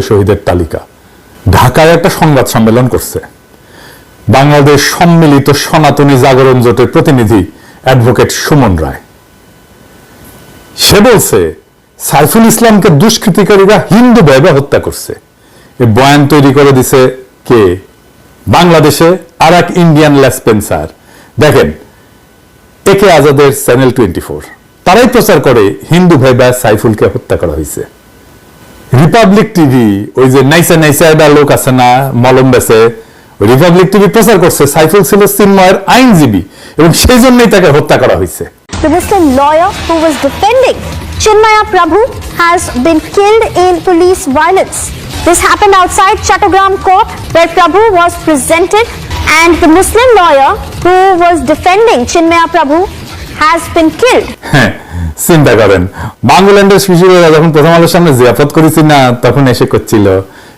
শহীদের তালিকা। ঢাকায় একটা সংবাদ সম্মেলন করছে। বাংলাদেশ সম্মিলিত সনাতনী জাগরণ জোটের প্রতিনিধি অ্যাডভোকেট সুমন রায়। সে বলছে, সাইফুল ইসলামকে দুষ্কৃতিকারীরা হিন্দু ভেবে হত্যা করছে। এ বয়ান তৈরি করে দিছে কে? বাংলাদেশে আর এক ইন্ডিয়ান লেসপেন্সার দেখেন একে আজাদের চ্যানেল টোয়েন্টি ফোর। তারাই প্রচার করে হিন্দু ভেবা সাইফুলকে হত্যা করা হয়েছে। রিপাবলিক টিভি ওই যে নাইসা নাইসা একটা লোক আছে না মলম বেছে রিপাবলিক টিভি প্রচার করছে সাইফুল ছিল চিন্ময়ের আইনজীবী এবং সেই জন্যই তাকে হত্যা করা হয়েছে The Muslim lawyer who was defending Chinmaya Prabhu has been killed in police violence. This happened outside Chattogram court where Prabhu was presented and the Muslim lawyer who was defending Chinmaya Prabhu has been killed. চিন্তা করেন বাংলাদেশের শিশুরা যখন প্রথম আলোর সামনে জিয়াফত করেছি না, তখন এসে করছিল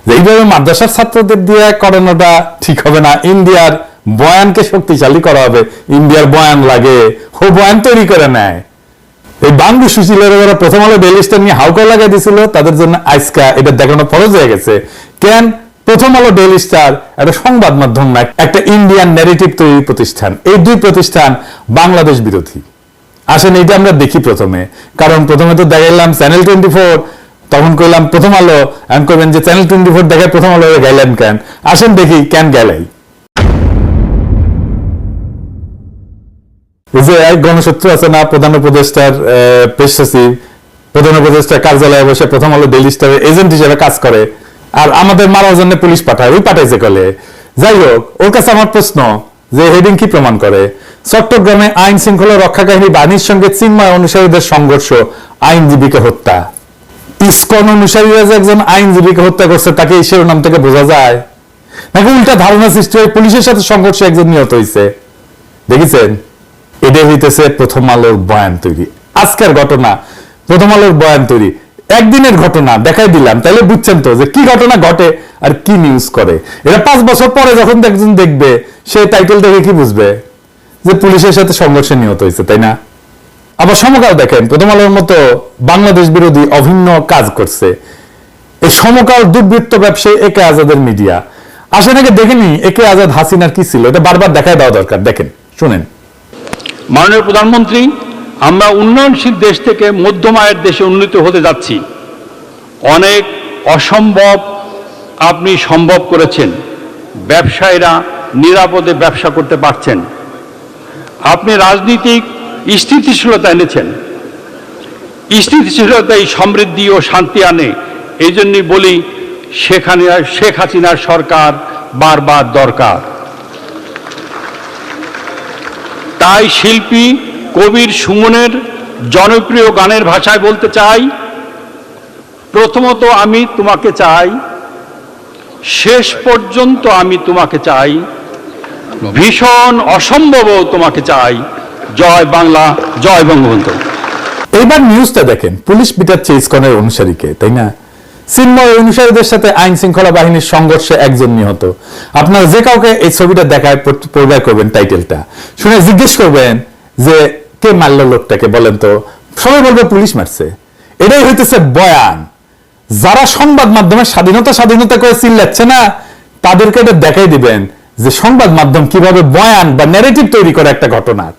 যে, এইভাবে মাদ্রাসার ছাত্রদের দিয়ে করানোটা ঠিক হবে না। ইন্ডিয়ার বয়ানকে শক্তিশালী করা হবে। ইন্ডিয়ার বয়ান লাগে। ও বয়ান তৈরি করে নেয়। এই বাঙ্গু সুশীলের যারা প্রথম আলো ডেলিস্টার নিয়ে হাউকা লাগাই দিছিল তাদের জন্য আজকা এটা দেখানো ফরজ হয়ে গেছে। কেন? প্রথম আলো ডেইলি স্টার একটা সংবাদ মাধ্যম না, একটা ইন্ডিয়ান ন্যারেটিভ তৈরি প্রতিষ্ঠান। এই দুই প্রতিষ্ঠান বাংলাদেশ বিরোধী। আসেন এটা আমরা দেখি প্রথমে। কারণ প্রথমে তো দেখাইলাম চ্যানেল টোয়েন্টি ফোর তখন কইলাম প্রথম আলো, এখন করবেন যে চ্যানেল টোয়েন্টি ফোর দেখায় প্রথম আলো গাইলেন কেন? আসেন দেখি কেন গেলাই। যে এক গণশত্রু আছে না, প্রধান উপদেষ্টার প্রেস সচিব, প্রধান উপদেষ্টার কার্যালয়ে বসে প্রথম আলো ডেইলি স্টারের এজেন্ট হিসেবে কাজ করে। আর আমাদের মারার জন্য পুলিশ পাঠায়, ওই পাঠাইছে কলে। যাই হোক, ওর কাছে আমার প্রশ্ন যে হেডিং কি প্রমাণ করে? চট্টগ্রামে আইন শৃঙ্খলা রক্ষাকারী বাহিনীর সঙ্গে চিন্ময় অনুসারীদের সংঘর্ষ, আইনজীবীকে হত্যা। ইসকন অনুসারীরা যে একজন আইনজীবীকে হত্যা করছে তাকে এই শিরোনাম থেকে বোঝা যায়। নাকি উল্টা ধারণা সৃষ্টি হয়ে পুলিশের সাথে সংঘর্ষে একজন নিহত হয়েছে দেখেছেন? এটা হইতেছে প্রথম আলোর বয়ান তৈরি। আজকের ঘটনা, প্রথম আলোর বয়ান তৈরি। একদিনের ঘটনা, দেখাই দিলাম। তাহলে বুঝছেন তো যে কি ঘটনা ঘটে আর কি নিউজ করে। এটা পাঁচ বছর পরে যখন একজন দেখবে, সে টাইটেল দেখে কি বুঝবে? যে পুলিশের সাথে সংঘর্ষে নিহত হয়েছে, তাই না? আবার সমকাল দেখেন, প্রথম আলোর মতো বাংলাদেশ বিরোধী অভিন্ন কাজ করছে। এই সমকাল দুর্বৃত্ত ব্যবসায়ী একে আজাদের মিডিয়া। আসে নাকি দেখেনি একে আজাদ হাসিনার কি ছিল? এটা বারবার দেখায় দেওয়া দরকার। দেখেন, শুনেন। মাননীয় প্রধানমন্ত্রী আমরা উন্নয়নশীল দেশ থেকে মধ্যম আয়ের দেশে উন্নীত হতে যাচ্ছি। অনেক অসম্ভব আপনি সম্ভব করেছেন। ব্যবসায়ীরা নিরাপদে ব্যবসা করতে পারছেন। আপনি রাজনীতিক স্থিতিশীলতা এনেছেন। স্থিতিশীলতা এই সমৃদ্ধি ও শান্তি আনে। এই জন্যই বলি, সেখানে শেখ হাসিনার সরকার বারবার দরকার। তাই শিল্পী কবির সুমনের জনপ্রিয় গানের ভাষায় বলতে চাই, প্রথমত আমি তোমাকে চাই, শেষ পর্যন্ত আমি তোমাকে চাই, ভীষণ অসম্ভবও তোমাকে চাই। জয় বাংলা, জয় বঙ্গবন্ধু। এইবার নিউজটা দেখেন, পুলিশ পিটাচ্ছে ইসকনের অনুসারীকে, তাই না? চিন্ময় অনুসারীদের সাথে আইন শৃঙ্খলা বাহিনীর সংঘর্ষে একজন নিহত। আপনারা যে কাউকে এই ছবিটা দেখায় পরিবার করবেন টাইটেলটা শুনে জিজ্ঞেস করবেন যে কে মারল লোকটাকে বলেন তো? সবাই বলবে পুলিশ মারছে। এটাই হইতেছে বয়ান। যারা সংবাদ মাধ্যমে স্বাধীনতা স্বাধীনতা করে চিল্লাচ্ছে না, তাদেরকে এটা দেখাই দিবেন যে সংবাদ মাধ্যম কীভাবে বয়ান বা ন্যারেটিভ তৈরি করে একটা ঘটনার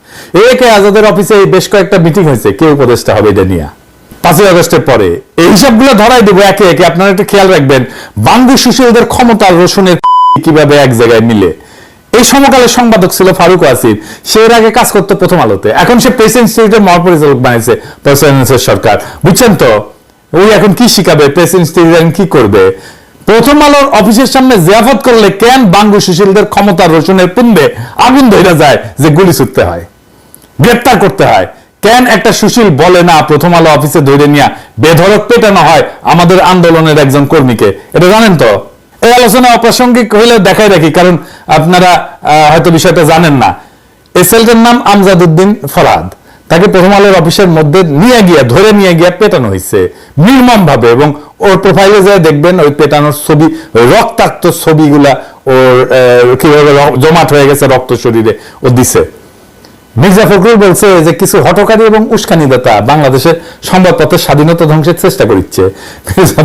একে আজাদের অফিসে বেশ কয়েকটা মিটিং হয়েছে। কে উপদেষ্টা হবে এটা নিয়ে? পাঁচই আগস্টের পরে। এই হিসাবগুলো ধরাই দেবো একে একে। আপনারা একটু খেয়াল রাখবেন বাঙ্গু সুশীলদের ক্ষমতা রসুনের কীভাবে এক জায়গায় মিলে। এই সমকালের সম্পাদক ছিল ফারুক আসিফ সে এর আগে কাজ করতো প্রথম আলোতে। এখন সে প্রেস ইনস্টিটিউটের মহাপরিচালক বানিয়েছে প্রেসিডেন্সের সরকার। বুঝছেন তো? ওই এখন কি শিখাবে? প্রেস ইনস্টিটিউট কি করবে? প্রথম আলোর অফিসের সামনে জিয়াফত করলে কেন বাঙ্গু সুশীলদের ক্ষমতা রসুনের পুনবে আগুন ধরে যায় যে গুলি ছুটতে হয়? গ্রেপ্তার করতে হয়। কেন একটা সুশীল বলে না, প্রথম আলো অফিসে ধরে নিয়ে বেধরক পেটানো হয় আমাদের আন্দোলনের একজন কর্মীকে? এটা জানেন তো? এই আলোচনা অপ্রাসঙ্গিক হইলে দেখাই রাখি, কারণ আপনারা হয়তো বিষয়টা জানেন না। এই ছেলেটার নাম আমজাদ উদ্দিন ফরাদ। তাকে প্রথম আলোর অফিসের মধ্যে নিয়ে গিয়ে, ধরে নিয়ে গিয়ে পেটানো হয়েছে নির্মম ভাবে এবং ওর প্রোফাইলে যায় দেখবেন, ওই পেটানোর ছবি, ওই রক্তাক্ত ছবিগুলা ওর কীভাবে জমাট হয়ে গেছে রক্ত শরীরে, ও দিছে। মির্জা ফখরুল বলছে যে কিছু হটকারী এবং উস্কানিদাতা বাংলাদেশের সংবাদপত্রের স্বাধীনতা ধ্বংসের চেষ্টা করছে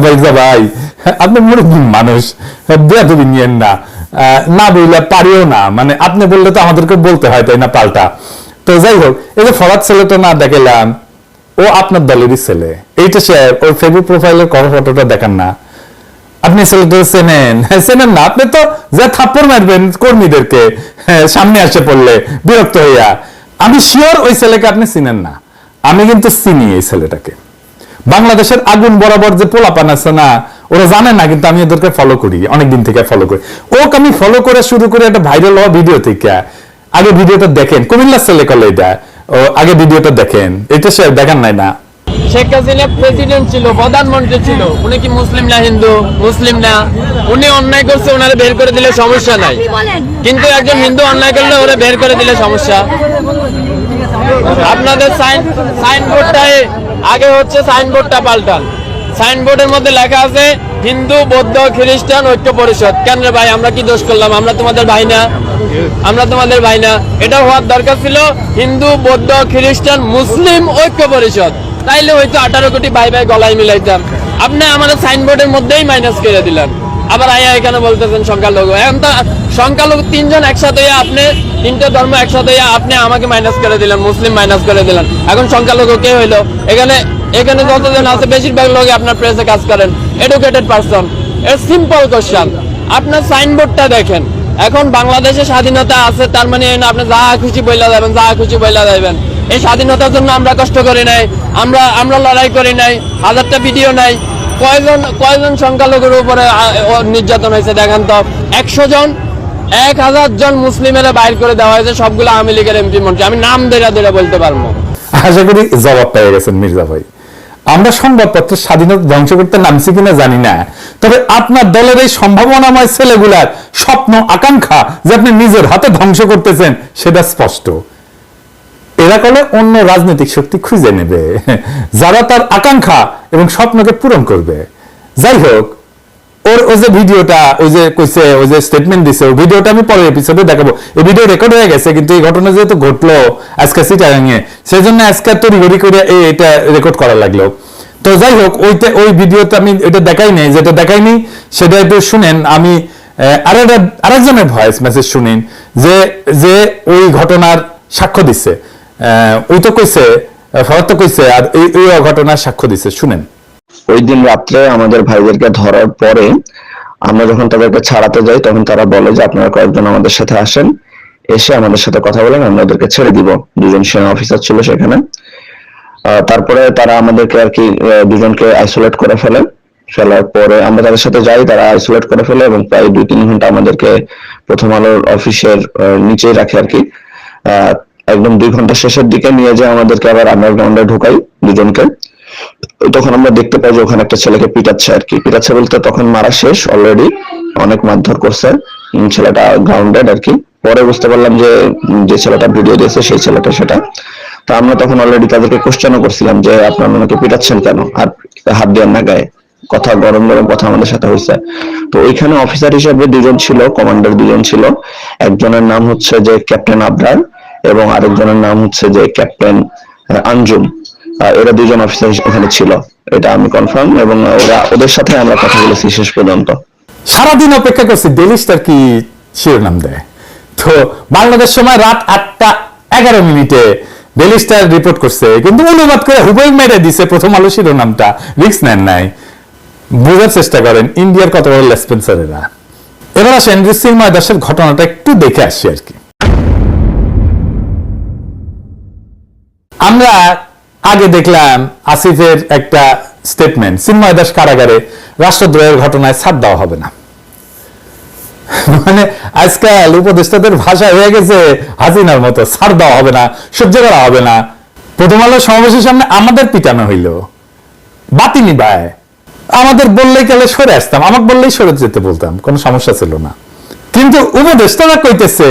মির্জা ভাই আপনি মুরব্বী মানুষ বেয়াদবি নিয়েন না। না বললে পারিও না। মানে আপনি বললে তো আমাদেরকে বলতে হয় তাই না পাল্টা? তো যাই হোক এই যে ফরাদ ছেলেটা না দেখালাম ও আপনার দলেরই ছেলে। এইটা সে ওর ফেসবুক প্রোফাইলের কভার ফটোটা দেখান না। আপনি ছেলেটা চেনেন? হ্যাঁ, চেনেন না। আপনি তো যে থাপ্পড় মারবেন কর্মীদেরকে হ্যাঁ, সামনে আসে পড়লে বিরক্ত হইয়া। আমি শিওর ওই ছেলেকে আপনি চিনেন না। আমি কিন্তু চিনি এই ছেলেটাকে। বাংলাদেশের আগুন বরাবর যে পোলাপান আছে না, ওরা জানে না, কিন্তু আমি ওদেরকে ফলো করি, অনেকদিন থেকে ফলো করি। ওকে আমি ফলো করে শুরু করে একটা ভাইরাল হওয়া ভিডিও থেকে, আগে ভিডিওটা দেখেন, কুমিল্লা ছেলে কলে এটা আগে ভিডিওটা দেখেন। এটা সে দেখেন নাই না। শেখ হাসিনা প্রেসিডেন্ট ছিল প্রধানমন্ত্রী ছিল। উনি কি মুসলিম না হিন্দু? মুসলিম না। উনি অন্যায় করছে ওনারে বের করে দিলে সমস্যা নাই। কিন্তু একজন হিন্দু অন্যায় করলে ওরা বের করে দিলে সমস্যা। আপনাদের সাইন সাইনবোর্ডটাই আগে হচ্ছে সাইনবোর্ডটা পাল্টান। সাইনবোর্ডের মধ্যে লেখা আছে হিন্দু বৌদ্ধ খ্রিস্টান ঐক্য পরিষদ। কেন রে ভাই আমরা কি দোষ করলাম? আমরা তোমাদের ভাই না? আমরা তোমাদের ভাই না। এটা হওয়ার দরকার ছিল হিন্দু বৌদ্ধ খ্রিস্টান মুসলিম ঐক্য পরিষদ। তাইলে হয়তো আঠারো কোটি ভাই ভাই গলায় মিলাইতাম। আপনি আমাদের সাইনবোর্ডের মধ্যেই মাইনাস করে দিলেন। আবার আয়া এখানে বলতেছেন সংখ্যালঘু। এখন তো সংখ্যালঘু তিনজন একসাথে আপনি, তিনটে ধর্ম একসাথে আপনি আমাকে মাইনাস করে দিলেন, মুসলিম মাইনাস করে দিলেন। এখন সংখ্যালঘু কে হইল? এখানে এখানে যতজন আছে, বেশিরভাগ লোক আপনার প্রেসে কাজ করেন। এডুকেটেড পারসন এর সিম্পল কোশ্চেন আপনার সাইনবোর্ডটা দেখেন। এখন বাংলাদেশে স্বাধীনতা আছে, তার মানে আপনি যা খুশি বইলা যাবেন যা খুশি বইলা যাবেন এই স্বাধীনতার জন্য আমরা কষ্ট করি নাই, আমরা আমরা লড়াই করি নাই, হাজারটা ভিডিও নাই। কয়জন কয়জন সংখ্যালঘুর উপরে নির্যাতন হয়েছে দেখেন তো। একশো জন, এক হাজার জন মুসলিমের বাইর করে দেওয়া হয়েছে, সবগুলো আওয়ামী লীগের এমপি মন্ত্রী। আমি নাম দেরা দেরা বলতে পারব। আশা করি জবাব পেয়ে গেছেন মির্জা ভাই। আমরা সংবাদপত্রের স্বাধীনতা ধ্বংস করতে নামছি কিনা জানি না। তবে আপনার দলের এই সম্ভাবনাময় ছেলেগুলার স্বপ্ন, আকাঙ্ক্ষা যে আপনি নিজের হাতে ধ্বংস করতেছেন, সেটা স্পষ্ট। এরা কলে অন্য রাজনৈতিক শক্তি খুঁজে নেবে। যারা তার আকাঙ্ক্ষা এবং স্বপ্নকে পূরণ করবে। যাই হোক ওর ওই যে ভিডিওটা ওই যে কইছে ওই যে স্টেটমেন্ট দিছে ওই ভিডিওটা আমি পরের এপিসোডে দেখাবো। এই ভিডিও রেকর্ড হয়ে গেছে কিন্তু এই ঘটনা যেহেতু ঘটলো আজকে সিটাগাঙে সেই জন্য আজকে তড়িঘড়ি করে এই এটা রেকর্ড করা লাগল। তো যাই হোক ওইটা ওই ভিডিওতে আমি এটা দেখাই নাই যেটা দেখাইনি সেটা একটু শুনেন। আমি আহ, আর একটা আরেকজনের ভয়েস মেসেজ শুনেন যে যে ওই ঘটনার সাক্ষ্য দিচ্ছে ওই তো কইছে ফরাদ তো কইছে, আর এই এই ঘটনার সাক্ষ্য দিচ্ছে শুনেন। ওই দিন রাত্রে আমাদের ভাইদেরকে ধরার পরে আমরা যখন তাদেরকে ছাড়াতে যাই, তখন তারা বলে যে, আপনারা কয়েকজন আমাদের সাথে আসেন, এসে আমাদের সাথে কথা বলেন, আমরা ওদেরকে ছেড়ে দিব। দুজন সেনা অফিসার ছিল সেখানে। তারপরে তারা আমাদেরকে আর কি দুজনকে আইসোলেট করে ফেলে। ফেলার পরে আমরা তাদের সাথে যাই, তারা আইসোলেট করে ফেলে এবং প্রায় দুই তিন ঘণ্টা আমাদেরকে প্রথম আলোর অফিসের নিচেই রাখে আর কি। একদম দুই ঘণ্টা শেষের দিকে নিয়ে যায় আমাদেরকে আবার আন্ডারগ্রাউন্ডে ঢুকাই দুজনকে। তখন আমরা দেখতে পাই যে ওখানে একটা ছেলেকে পিটাচ্ছে আর কি। পিটাচ্ছে বলতে তখন মারা শেষ অলরেডি অনেক মারধর করছে। ছেলেটা গ্রাউন্ডেড আর কি। পরে বুঝতে পারলাম যে যে ছেলেটা ভিডিও দিয়েছে সেই ছেলেটা সেটা। তা আমরা তখন অলরেডি তাদেরকে কোশ্চেনও করছিলাম যে, আপনারা ওনাকে পিটাচ্ছেন কেন? আর হাত দেওয়ার না গায়ে। কথা গরম গরম কথা আমাদের সাথে হয়েছে। তো ওইখানে অফিসার হিসেবে দুজন ছিল কমান্ডার দুজন ছিল। একজনের নাম হচ্ছে যে ক্যাপ্টেন আবরার এবং আরেকজনের নাম হচ্ছে যে ক্যাপ্টেন আঞ্জুম। এরা দুজন অফিসার ওখানে ছিল, এটা আমি কনফার্ম এবং ওরা ওদের সাথে আমরা কথা বলেছি শেষ পর্যন্ত। সারাদিন অপেক্ষা করছি ডেলি স্টার কি শিরোনাম দেয়? তো বাংলাদেশ সময় রাত আটটা এগারো মিনিটে ডেলি স্টার রিপোর্ট করছে, কিন্তু অনুবাদ করে হুবই মেরে দিছে প্রথম আলো শিরোনামটা রিক্স নেন নাই। বোঝার চেষ্টা করেন, ইন্ডিয়ার কত বড় লেসপেন্সারেরা এবার আসেন যে সিনেমায় দাসের ঘটনাটা একটু দেখে আসি আর কি। আমরা আগে দেখলাম আসিফের একটা স্টেটমেন্ট চিন্ময় দাস কারাগারে রাষ্ট্রদ্রোহের ঘটনায় ছাড় দেওয়া হবে না। মানে আজকাল উপদেষ্টাদের ভাষা হয়ে গেছে, হাসিনার মতো ছাড় দেওয়া হবে না, সহ্য করা হবে না। প্রথম আলো সমাবেশের সামনে আমাদের পিটানো হইল। বাতি নিবায়। আমাদের বললেই গেলে সরে আসতাম, আমাকে বললেই সরে যেতে বলতাম, কোনো সমস্যা ছিল না। কিন্তু উপদেষ্টারা কইতেছে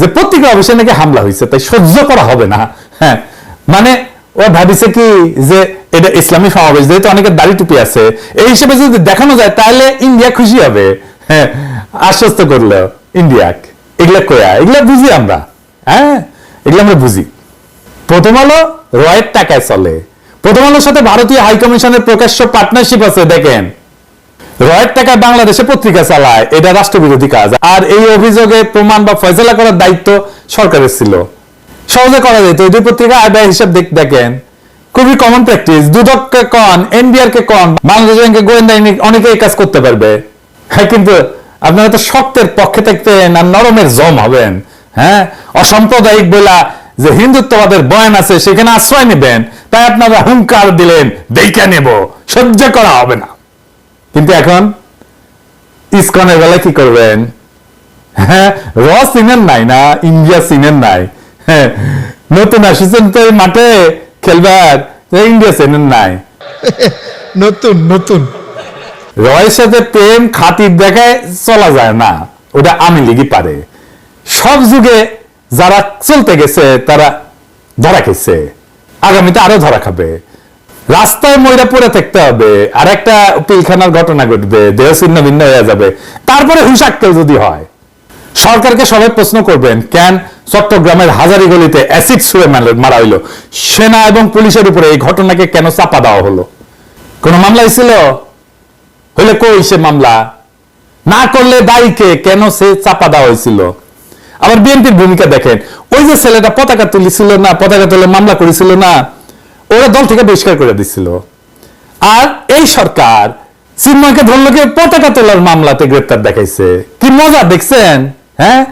যে পত্রিকা অফিসে নাকি হামলা হয়েছে তাই সহ্য করা হবে না। হ্যাঁ মানে ও ভাবিছে কি যে এটা ইসলামী সমাবেশ, যেহেতু অনেকের দাড়ি টুপি আছে, এই হিসেবে যদি দেখানো যায়, তাহলে ইন্ডিয়া খুশি হবে। হ্যাঁ আশ্বস্ত করল ইন্ডিয়া। এগুলা কয়া? এগুলা বুঝি আমরা। হ্যাঁ এগুলো আমরা বুঝি। প্রথম আলো রয়ের টাকায় চলে। প্রথম আলোর সাথে ভারতীয় হাইকমিশনের প্রকাশ্য পার্টনারশিপ আছে, দেখেন। রয়ের টাকায় বাংলাদেশে পত্রিকা চালায়, এটা রাষ্ট্রবিরোধী কাজ। আর এই অভিযোগে প্রমাণ বা ফয়সলা করার দায়িত্ব সরকারের ছিল। সহজে করা যেত দুই পত্রিকা আয় ব্যয় হিসাব দেখেন। খুবই কমন প্র্যাকটিস দুদককে কন এনবিআর কে কন, বাংলাদেশ ব্যাংকে গোয়েন্দা অনেকে এই কাজ করতে পারবে। হ্যাঁ কিন্তু আপনারা তো শক্তের পক্ষে থাকতেন আর নরমের জম হবেন। হ্যাঁ অসাম্প্রদায়িক বলা যে হিন্দুত্ববাদের বয়ান আছে, সেখানে আশ্রয় নেবেন। তাই আপনারা হুঙ্কার দিলেন, দেখে নেব, সহ্য করা হবে না। কিন্তু এখন ইসকনের বেলায় কি করবেন? হ্যাঁ র সিনের নাই না, ইন্ডিয়া সিনের নাই। নতুন আসিছেন তো এই মাঠে খেলবার। ইন্ডিয়া সিনের নাই? নতুন নতুন। রয়ের সাথে প্রেম খাতির দেখায় চলা যায় না ওটা আমি লিগি পারে। সব যুগে যারা চলতে গেছে তারা ধরা খেয়েছে। আগামীতে আরও ধরা খাবে। রাস্তায় ময়রা পড়ে থাকতে হবে। আর একটা পিলখানার ঘটনা ঘটবে দেহ ছিন্ন ভিন্ন হয়ে যাবে। তারপরে হুশাক্কেও যদি হয় সরকারকে সবাই প্রশ্ন করবেন, কেন চট্টগ্রামের হাজারি গলিতে অ্যাসিড ছুঁড়ে মারা হইল? সেনা এবং পুলিশের উপরে এই ঘটনাকে কেন চাপা দেওয়া হলো? কোন মামলা ছিল হইলে কই সে মামলা? না করলে দায়ীকে কেন সে চাপা দেওয়া হয়েছিল আবার বিএনপির ভূমিকা দেখেন, ওই যে ছেলেটা পতাকা তুলেছিল না, পতাকা তুলে মামলা করেছিল না, ওরা দল থেকে বহিষ্কার করে দিছিল। আর এই সরকার চিন্ময়কে ধরলোকে পতাকা তোলার মামলাতে গ্রেপ্তার দেখাইছে। কি মজা, দেখছেন? হ্যাঁ?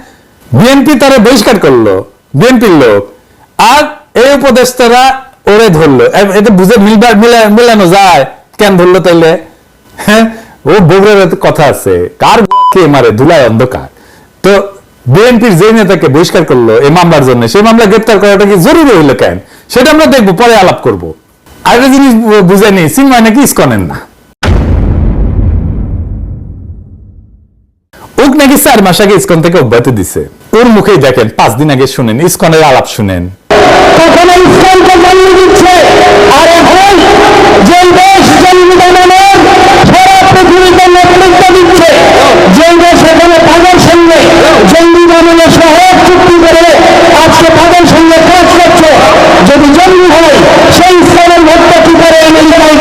বিএনপি তারা বহিষ্কার করল, বিএনপির লোক। আর এই উপদেষ্টারা ওরে ধরলো। এটা বুঝে মিলবার মিলা- মিলানো যায়। কেন ধরলো তাইলে? হ্যাঁ? ও বগুড়ার কথা আছে। কার কে মারে? ধুলায় অন্ধকার। তো বিএনপির যে নেতাকে বহিষ্কার করল এই মামলার জন্য, সেই মামলা গ্রেপ্তার করাটা কি জরুরি হইল কেন? সেটা আমরা দেখব, পরে আলাপ করব। আরেকটা জিনিস বুঝে নি, সিনেমা নাকি ইস্কনের না? ওক নাকি চার মাস আগে ইস্কন থেকে অব্যাহতি দিছে। ওর মুখেই দেখেন, পাঁচ দিন আগে শুনেন, ইস্কনের আলাপ শুনেন। আজকে হয়, সেই ইসলামের ভক্ত কি করে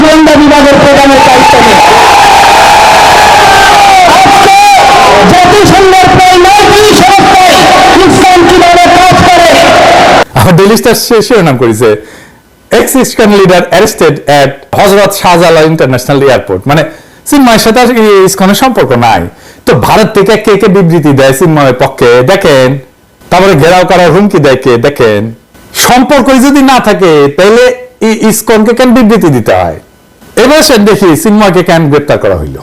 গোয়েন্দা বিভাগের প্রধানের দায়িত্ব আজকে জাতিসংঘের প্রায় নয়টি সংস্থায় ইসলাম কীভাবে কাজ করে আমার ডেলি স্টার সে শিরোনাম করেছে। এক্স লিডার অ্যারেস্টেড এট হজরত ইন্টারন্যাশনাল এয়ারপোর্ট মানে সাথে ইস্কনের সম্পর্ক নাই। তো ভারত থেকে কে কে বিবৃতি দেয় চিন্ময়ের পক্ষে? দেখেন। তারপরে ঘেরাও করার হুমকি দেয় কে? দেখেন। সম্পর্ক যদি না থাকে, তাহলে ইস্কনকে কেন বিবৃতি দিতে হয়? এবার দেখি চিন্ময়কে কেন গ্রেপ্তার করা হইল।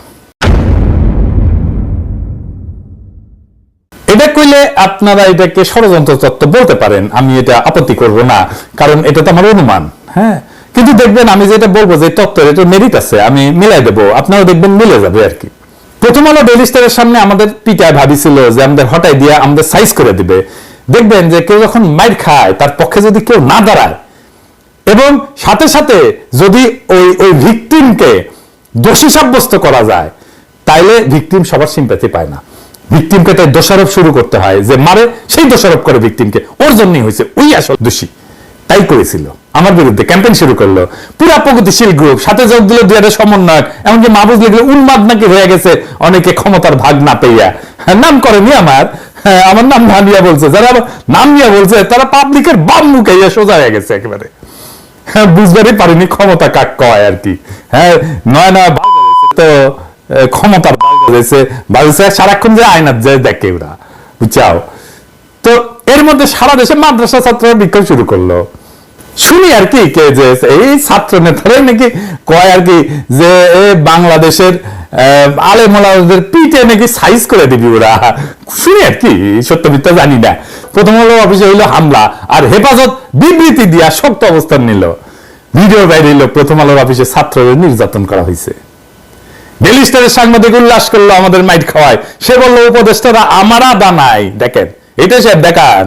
এটা কইলে আপনারা এটাকে ষড়যন্ত্র তত্ত্ব বলতে পারেন, আমি এটা আপত্তি করব না, কারণ এটা তো আমার অনুমান হ্যাঁ? কিন্তু দেখবেন, আমি যেটা বলব যে তত্ত্বের এটা মেরিট আছে, আমি মিলাই দেবো আপনারা দেখবেন মিলে যাবে আর কি। প্রথম আলো ডেলি স্টারের সামনে আমাদের পিটায় ভাবিছিল যে আমাদের হটাই দিয়ে আমাদের সাইজ করে দিবে। দেখবেন যে কেউ যখন মাইর খায়, তার পক্ষে যদি কেউ না দাঁড়ায়, এবং সাথে সাথে যদি ওই ওই ভিকটিমকে দোষী সাব্যস্ত করা যায়, তাইলে ভিকটিম সবার সিম্পাতি পায় না। ভিকটিমকে তাই দোষারোপ শুরু করতে হয় যে মারে সেই দোষারোপ করে ভিকটিমকে। ওর জন্যই হয়েছে ওই আসল দোষী। তাই করেছিল। আমার বিরুদ্ধে ক্যাম্পেইন শুরু করল। পুরা প্রগতিশীল গ্রুপ সাথে যোগ দিল দুই একটা সমন্বয়ক এমনকি মাহবুজ লিখলো উন্মাদ নাকি হয়ে গেছে অনেকে ক্ষমতার ভাগ না পেইয়া। হ্যাঁ, নাম করেনি আমার। হ্যাঁ, আমার নাম নামিয়া বলছে। যারা নাম নিয়ে বলছে তারা পাবলিকের বাম মুখে ইয়া সোজা হয়ে গেছে একেবারে। হ্যাঁ, বুঝবারই পারিনি ক্ষমতা কাক কয় আর কি। হ্যাঁ নয় নয় বালগা তো এ, ক্ষমতার বালগা সারাক্ষণ যে আয়নার যায় দেখে ওরা বুঝছাও? তো এর মধ্যে সারা দেশে মাদ্রাসা ছাত্ররা বিক্ষোভ শুরু করল। শুনি আর কি কে যে এই ছাত্র নেতারাই নাকি কয় আর কি যে বাংলাদেশের আলে মোলাদের পিঠে নাকি সাইজ করে দিবি ওরা। শুনি আর কি সত্য মিথ্যা জানি না। প্রথম হলো অফিসে হইল হামলা আর হেফাজত বিবৃতি দিয়া শক্ত অবস্থান নিল। ভিডিও বাইরে প্রথম আলোর অফিসে ছাত্রদের নির্যাতন করা হয়েছে ডেলি স্টারের সাংবাদিক উল্লাস করল আমাদের মাইট খাওয়ায়। সে বলল, উপদেষ্টারা আমারা দানাই দেখেন, এটা সে দেখান।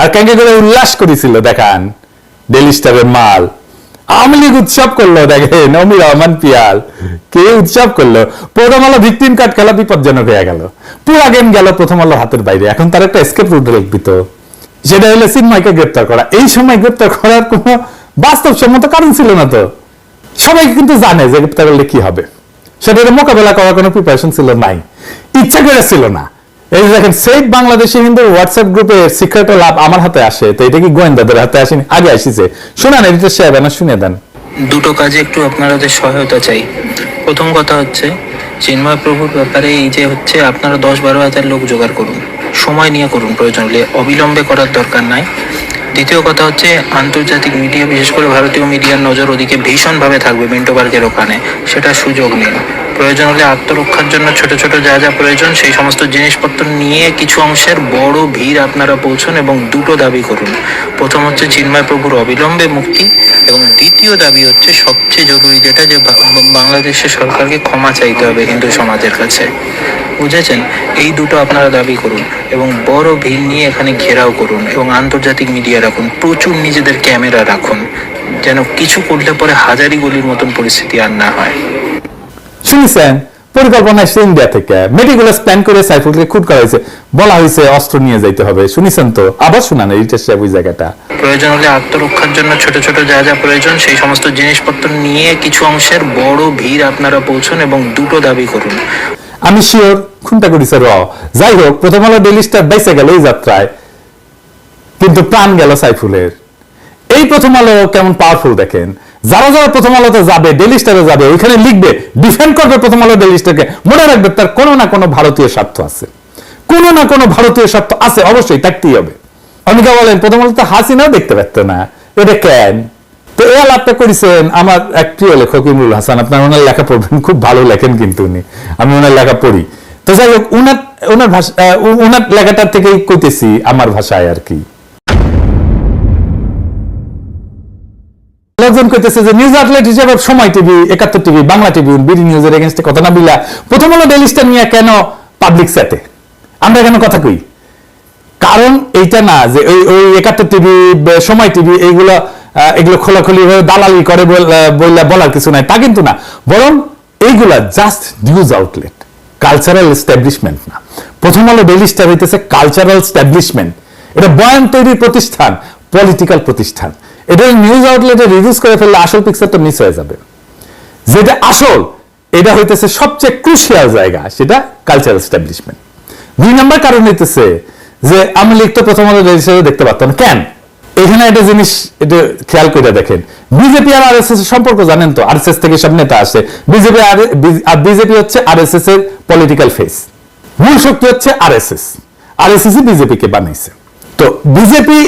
আর ক্যাঙ্কে করে উল্লাস করেছিল, দেখান। ডেলি স্টারের মাল। আওয়ামী উৎসব করল, দেখেন, অমির রহমান পিয়াল। কে উৎসব করল? প্রথম আলো ভিকটিম কার্ড খেলা বিপজ্জনক হয়ে গেল। পুরা গেম গেল প্রথম আলো হাতের বাইরে। এখন তার একটা স্কেপ রুট লিখবি তো। সেটা হলো চিন্ময়কে গ্রেপ্তার করা। এই সময় গ্রেপ্তার করার কোনো বাস্তবসম্মত কারণ ছিল না তো। সবাই কিন্তু জানে যে গ্রেপ্তার করলে কি হবে। সেটার মোকাবেলা করার কোনো প্রিপারেশন ছিল নাই। ইচ্ছা করে ছিল না। এই দেখেন সেফ বাংলাদেশি হিন্দু হোয়াটসঅ্যাপ গ্রুপে সিক্রেট লাভ আমার হাতে আসে, তো এটা কি গোয়েন্দাদের হাতে আসেনি? আগে আসিছে। শোনান এডিটর সাহেব না শুনে দেন। দুটো কাজে একটু আপনাদের সহায়তা চাই। প্রথম কথা হচ্ছে চিন্ময় প্রভুর ব্যাপারে এই যে হচ্ছে, আপনারা দশ বারো হাজার লোক জোগাড় করুন। সময় নিয়ে করুন প্রয়োজন হলে। অবিলম্বে করার দরকার নাই। দ্বিতীয় কথা হচ্ছে, আন্তর্জাতিক মিডিয়া বিশেষ করে ভারতীয় মিডিয়ার নজর ওদিকে ভীষণভাবে থাকবে মিন্টো পার্কের ওখানে। সেটা সুযোগ নিন প্রয়োজন হলে আত্মরক্ষার জন্য ছোট ছোট যা যা প্রয়োজন, সেই সমস্ত জিনিসপত্র নিয়ে কিছু অংশের বড় ভিড় আপনারা পৌঁছন এবং দুটো দাবি করুন। প্রথম হচ্ছে চিন্ময় প্রভুর অবিলম্বে মুক্তি এবং দ্বিতীয় দাবি হচ্ছে সবচেয়ে জরুরি যেটা যে বাংলাদেশের সরকারকে ক্ষমা চাইতে হবে হিন্দু সমাজের কাছে। বুঝেছেন এই দুটো আপনারা দাবি করুন এবং বড় ভিড় নিয়ে এখানে ঘেরাও করুন এবং আন্তর্জাতিক মিডিয়া রাখুন প্রচুর নিজেদের ক্যামেরা রাখুন যেন কিছু করলে পরে হাজারি গলির মতন পরিস্থিতি আর না হয়। শুনেছেন? পরিকল্পনা এসছে ইন্ডিয়া থেকে। মেডিকুলাস প্ল্যান করে সাইফুলকে খুট করা হয়েছে। বলা হয়েছে অস্ত্র নিয়ে যাইতে হবে। শুনিছেন তো? আবার শোনান সাহেব ওই জায়গাটা। প্রয়োজন হলে আত্মরক্ষার জন্য ছোট ছোট যা যা প্রয়োজন সেই সমস্ত জিনিসপত্র নিয়ে কিছু অংশের বড় ভিড় আপনারা পৌঁছন এবং দুটো দাবি করুন। আমি শিওর খুনটা করিছে র। যাই হোক প্রথম আলো ডেলি স্টার বাইসে গেল এই যাত্রায়, কিন্তু প্রাণ গেল সাইফুলের। এই প্রথম আলো কেমন পাওয়ারফুল দেখেন। যারা যারা প্রথম আলোতে যাবে ডেলি স্টারে যাবে, ওইখানে লিখবে ডিফেন্ড করবে প্রথম আলো ডেলি স্টারকে মনে রাখবে তার কোনো না কোনো ভারতীয় স্বার্থ আছে। কোনো না কোনো ভারতীয় স্বার্থ আছে, অবশ্যই, থাকতেই হবে। অনেকে বলেন, প্রথম আলো তো হাসিনাও দেখতে পারত না। এটা কেন তো এই আলাপটা করেছেন আমার এক প্রিয় লেখক, ইমরুল হাসান। আপনার ওনার লেখা পড়বেন, খুব ভালো লেখেন কিন্তু উনি। আমি ওনার লেখা পড়ি। তো যাই হোক, উনার ওনার ভাষা উনার লেখাটার থেকেই কইতেছি আমার ভাষায় আর কি। লোকজন কইতেছে যে, নিউজ আউটলেট হিসেবে সময় টিভি, একাত্তর টিভি, বাংলা টিভি, বিডি নিউজের এগেনস্টে কথা না বিলা প্রথম হলো নিয়ে কেন পাবলিক সেটে? আমরা কেন কথা কই? কারণ এইটা না যে, ওই ওই একাত্তর টিভি সময় টিভি, এইগুলো এগুলো খোলাখুলি ভাবে দালালি করে বল- বললে বলার কিছু নাই। তা কিন্তু না। বরং এইগুলা just news outlet cultural establishment না। প্রথম আলো ডেলি স্টার হইতেছে কালচারাল এস্টাবলিশমেন্ট এটা বয়ান তৈরির প্রতিষ্ঠান পলিটিক্যাল প্রতিষ্ঠান। এটা নিউজ আউটলেটে রিডিউস করে ফেললে আসল পিকচারটা মিস হয়ে যাবে। যেটা আসল, এটা হইতেছে সবচেয়ে ক্রুশিয়াল জায়গা, সেটা কালচারাল এস্টাবলিশমেন্ট দুই নম্বর কারণ হইতেছে যে, আমি লিখতে প্রথম আলো হিসেবে দেখতে পারতাম। কেন? এখানে একটা জিনিস এটা খেয়াল করে দেখেন। বিজেপি আর আর এর সম্পর্ক জানেন তো? আর এস থেকে সব নেতা আসে। বিজেপি আর বিজেপি হচ্ছে আর এর পলিটিক্যাল ফেস মূল শক্তি হচ্ছে R S S R S S BJP কে বানাইছে তো বিজেপি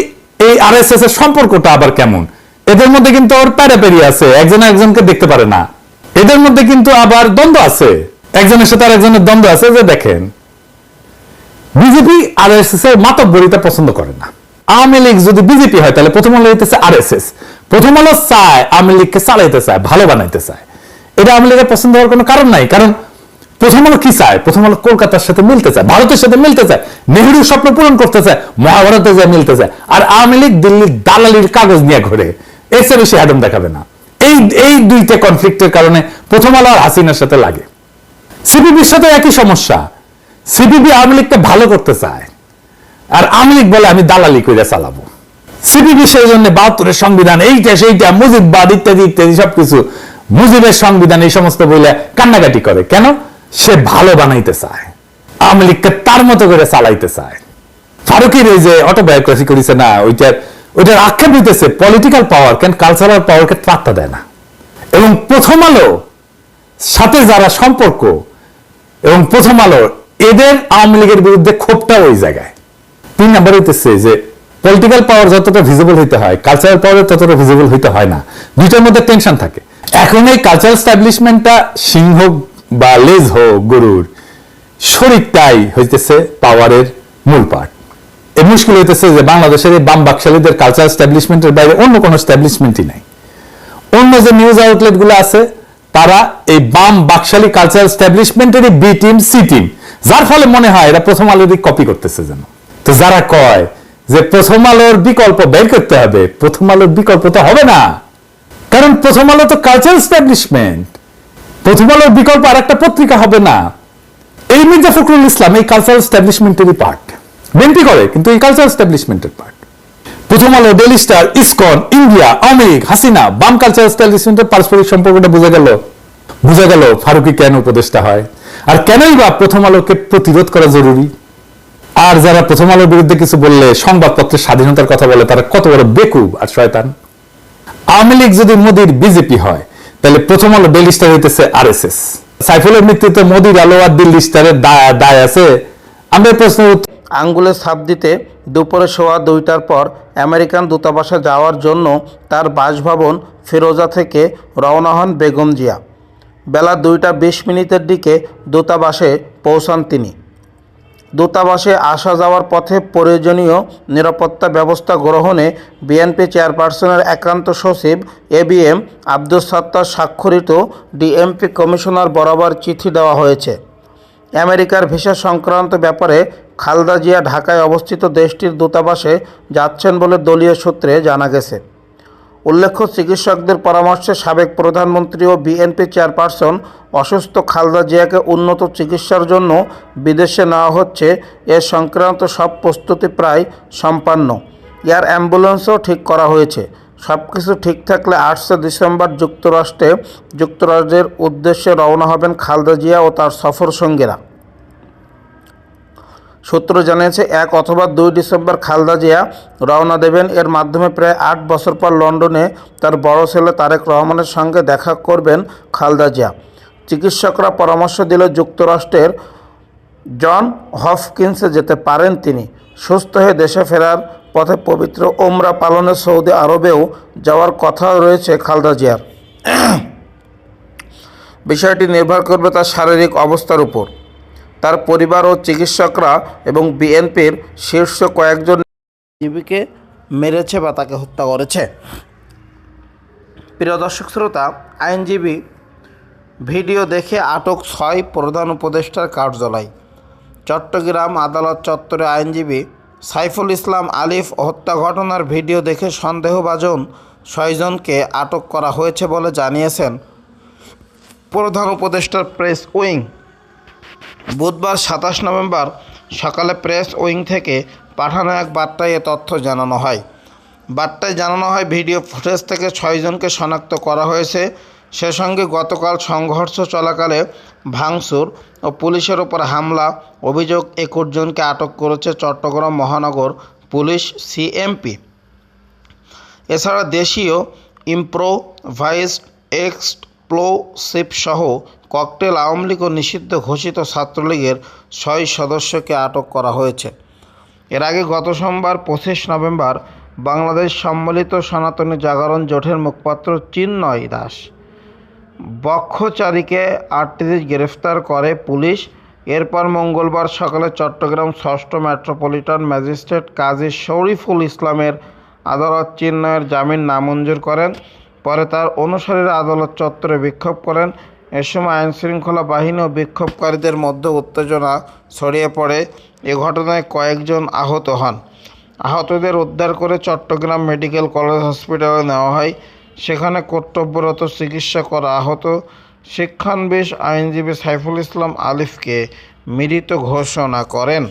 এই আর এস এস এর সম্পর্কটা আবার কেমন? এদের মধ্যে কিন্তু ওর প্যারাপেরি আছে। একজন একজনকে দেখতে পারে না। এদের মধ্যে কিন্তু আবার দ্বন্দ্ব আছে। একজনের সাথে আর একজনের দ্বন্দ্ব আছে, যে দেখেন। বিজেপি আর এস এস এর মাতব্বরিতা পছন্দ করে না। আওয়ামী লীগ যদি বিজেপি হয়, তাহলে প্রথম আলো হইতেছে আর এস এস প্রথম আলো চায় আওয়ামী লীগকে চালাইতে চায়, ভালো বানাইতে চায়। এটা আওয়ামী লীগের পছন্দ হওয়ার কোনো কারণ নাই, কারণ প্রথম আলো কি চায়? প্রথম আলো কলকাতার সাথে মিলতে চায়, ভারতের সাথে মিলতে চায়, নেহরুর স্বপ্ন পূরণ করতে চায়, মহাভারতে যা মিলতে চায়। আর আওয়ামী লীগ দিল্লির দালালির কাগজ নিয়ে ঘোরে চেয়ে বেশি অ্যাডম দেখাবে না। এই এই দুইটা কনফ্লিক্টের কারণে প্রথম আলো আর হাসিনার সাথে লাগে। সিপিবির সাথে একই সমস্যা। সিপিবি আওয়ামী লীগকে ভালো করতে চায়। আর আওয়ামী লীগ বলে আমি দালালি করে চালাবো। সিপিবি সেই জন্য বাহাত্তরের সংবিধান, এইটা, সেইটা, মুজিববাদ ইত্যাদি ইত্যাদি, সবকিছু। মুজিবের সংবিধান এই সমস্ত বলে কান্নাকাটি করে। কেন? সে ভালো বানাইতে চায়। আওয়ামী লীগকে তার মতো করে চালাইতে চায়। ফারুকির এই যে অটোবায়োগ্রাফি করেছে না, ওইটার ওইটার আক্ষেপ দিতেছে পলিটিক্যাল পাওয়ার কেন কালচারাল পাওয়ারকে পাত্তা দেয় না। এবং প্রথম আলো সাথে যারা সম্পর্ক, এবং প্রথম আলো এদের আওয়ামী লীগের বিরুদ্ধে ক্ষোভটা ওই জায়গায়। তিন নাম্বার হইতেছে যে পলিটিক্যাল পাওয়ার যতটা ভিজিবল হইতে হয় কালচারাল পাওয়ার ততটা ভিজিবল হইতে হয় না। দুইটার মধ্যে টেনশন থাকে। এখন এই কালচারাল স্টাবলিশমেন্টটা সিংহ বা লেজ হোক, গরুর শরীরটাই হইতেছে পাওয়ারের মূল পার্ট এই মুশকিল হইতেছে যে বাংলাদেশের এই বাম বাকশালীদের কালচারাল স্টাবলিশমেন্টের বাইরে অন্য কোনো স্টাবলিশমেন্টই নাই। অন্য যে নিউজ আউটলেটগুলো আছে, তারা এই বাম বাকশালী কালচারাল স্টাবলিশমেন্টেরই বি টিম সি টিম যার ফলে মনে হয় এরা প্রথম আলোরই কপি করতেছে যেন। তো যারা কয় যে প্রথম আলোর বিকল্প বের করতে হবে, প্রথম আলোর বিকল্প তো হবে না। কারণ প্রথম আলো তো কালচারাল স্টাবলিশমেন্ট প্রথম আলোর বিকল্প আর একটা পত্রিকা হবে না। এই মির্জা ফখরুল ইসলাম এই কালচারাল স্টাবলিশমেন্টেরই পার্ট বিএনপি করে, কিন্তু এই cultural স্টাবলিশমেন্টের part Prothom Alo daily star ISKCON, India America Hasina, বাম কালচার স্টাইলিস্টের পারস্পরিক সম্পর্কটা বোঝা গেল। বোঝা গেল ফারুকি কেন উপদেষ্টা হয়? আর কেনই বা প্রথম আলোকে প্রতিরোধ করা জরুরি? আর যারা প্রথম আলোর বিরুদ্ধে কিছু বললে, সংবাদপত্রের স্বাধীনতার কথা বলে, তারা কত বড় বেকুব আর শয়তান। আওয়ামী লীগ যদি মোদির বিজেপি হয়, তাহলে প্রথম আলো ডেলি স্টার হইতেছে আর এস এস সাইফুলের মৃত্যুতে মোদির আলো আর দিল্লি স্টারের দায় আছে। আমরা এই প্রশ্নের আঙ্গুলে ছাপ দিতে দুপুরে সোয়া দুইটার পর আমেরিকান দূতাবাসে যাওয়ার জন্য তার বাসভবন ফিরোজা থেকে রওনা হন বেগম জিয়া। বেলা দুইটা বিশ মিনিটের দিকে দূতাবাসে পৌঁছান তিনি। দূতাবাসে আসা যাওয়ার পথে প্রয়োজনীয় নিরাপত্তা ব্যবস্থা গ্রহণে বিএনপি চেয়ারপারসনের একান্ত সচিব A B M Abdul Sattar স্বাক্ষরিত ডিএমপি কমিশনার বরাবর চিঠি দেওয়া হয়েছে। আমেরিকার ভিসা সংক্রান্ত ব্যাপারে খালদা জিয়া ঢাকায় অবস্থিত দেশটির দূতাবাসে যাচ্ছেন বলে দলীয় সূত্রে জানা গেছে। উল্লেখ্য, চিকিৎসকদের পরামর্শে সাবেক প্রধানমন্ত্রী ও বিএনপি চেয়ারপারসন অসুস্থ খালদা জিয়াকে উন্নত চিকিৎসার জন্য বিদেশে নেওয়া হচ্ছে। এ সংক্রান্ত সব প্রস্তুতি প্রায় সম্পন্ন। এয়ার অ্যাম্বুলেন্সও ঠিক করা হয়েছে। সব কিছু ঠিক থাকলে আটশো ডিসেম্বর যুক্তরাষ্ট্রে যুক্তরাজ্যের উদ্দেশ্যে রওনা হবেন খালদা জিয়া ও তার সফর সঙ্গীরা সূত্র জানিয়েছে, এক অথবা দুই ডিসেম্বর খালদা জিয়া রওনা দেবেন। এর মাধ্যমে প্রায় আট বছর পর লন্ডনে তার বড় ছেলে তারেক রহমানের সঙ্গে দেখা করবেন খালদা জিয়া। চিকিৎসকরা পরামর্শ দিলে, যুক্তরাষ্ট্রের জন হফকিন্সে যেতে পারেন তিনি। সুস্থ হয়ে দেশে ফেরার পথে পবিত্র ওমরা পালনে সৌদি আরবেও যাওয়ার কথা রয়েছে খালদা জিয়ার। বিষয়টি নির্ভর করবে তার শারীরিক অবস্থার উপর। তার পরিবার ও চিকিৎসকরা এবং বিএনপির শীর্ষ কয়েকজন জীবীকে মেরেছে বা তাকে হত্যা করেছে। প্রিয় দর্শক শ্রোতা, আইনজীবী ভিডিও দেখে আটক ছয় প্রধান উপদেষ্টার কার্যালয়। চট্টগ্রাম আদালত চত্বরে আইনজীবী সাইফুল ইসলাম আলিফ হত্যা ঘটনার ভিডিও দেখে সন্দেহভাজন ছয়জনকে আটক করা হয়েছে বলে জানিয়েছেন প্রধান উপদেষ্টার প্রেস উইং। বুধবার সাতাশ নভেম্বর সকালে প্রেস উইং থেকে পাঠানো এক বার্তায় এ তথ্য জানানো হয়। বার্তায় জানানো হয়, ভিডিও ফুটেজ থেকে ছয়জনকে শনাক্ত করা হয়েছে। সে সঙ্গে গতকাল সংঘর্ষ চলাকালে ভাঙচুর ও পুলিশের ওপর হামলা, অভিযোগ একুশ জনকে আটক করেছে চট্টগ্রাম মহানগর পুলিশ সিএমপি। এছাড়া দেশীয় ইম্প্রোভাইজড এক্সপ্লোসিভ সহ ককটেল আওয়ামী লীগ ও নিষিদ্ধ ঘোষিত ছাত্রলীগের ছয় সদস্যকে আটক করা হয়েছে। এর আগে গত সোমবার পঁচিশ নভেম্বর বাংলাদেশ সম্মিলিত সনাতনী জাগরণ জোটের মুখপাত্র চিন্ময় দাস বক্ষচারীকে আটত্রিশ গ্রেফতার করে পুলিশ। এরপর মঙ্গলবার সকালে চট্টগ্রাম ষষ্ঠ মেট্রোপলিটন ম্যাজিস্ট্রেট কাজী শরীফুল ইসলামের আদালত চিন্ময়ের জামিন নামঞ্জুর করেন। পরে তার অনুসারীরা আদালত চত্বরে বিক্ষোভ করেন। এ সময় আইনশৃঙ্খলা বাহিনী ও বিক্ষোভকারীদের মধ্যে উত্তেজনা ছড়িয়ে পড়ে। এ ঘটনায় কয়েকজন আহত হন। আহতদের উদ্ধার করে চট্টগ্রাম মেডিকেল কলেজ হসপিটালে নেওয়া হয়। সেখানে কর্তব্যরত চিকিৎসা করা আহত শিক্ষানবিশ আইনজীবী সাইফুল ইসলাম আলিফকে মৃত ঘোষণা করেন।